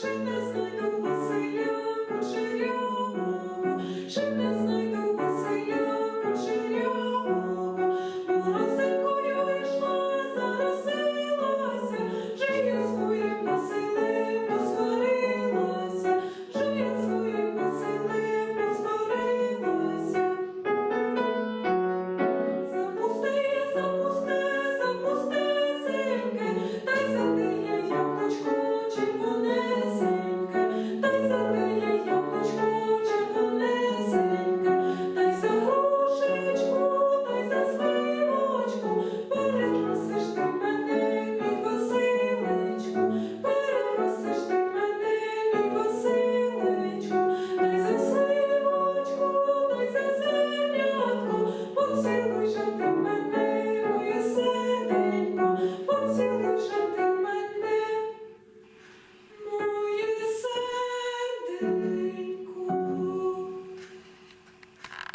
Чи не знайду Василя кучерявого, чи не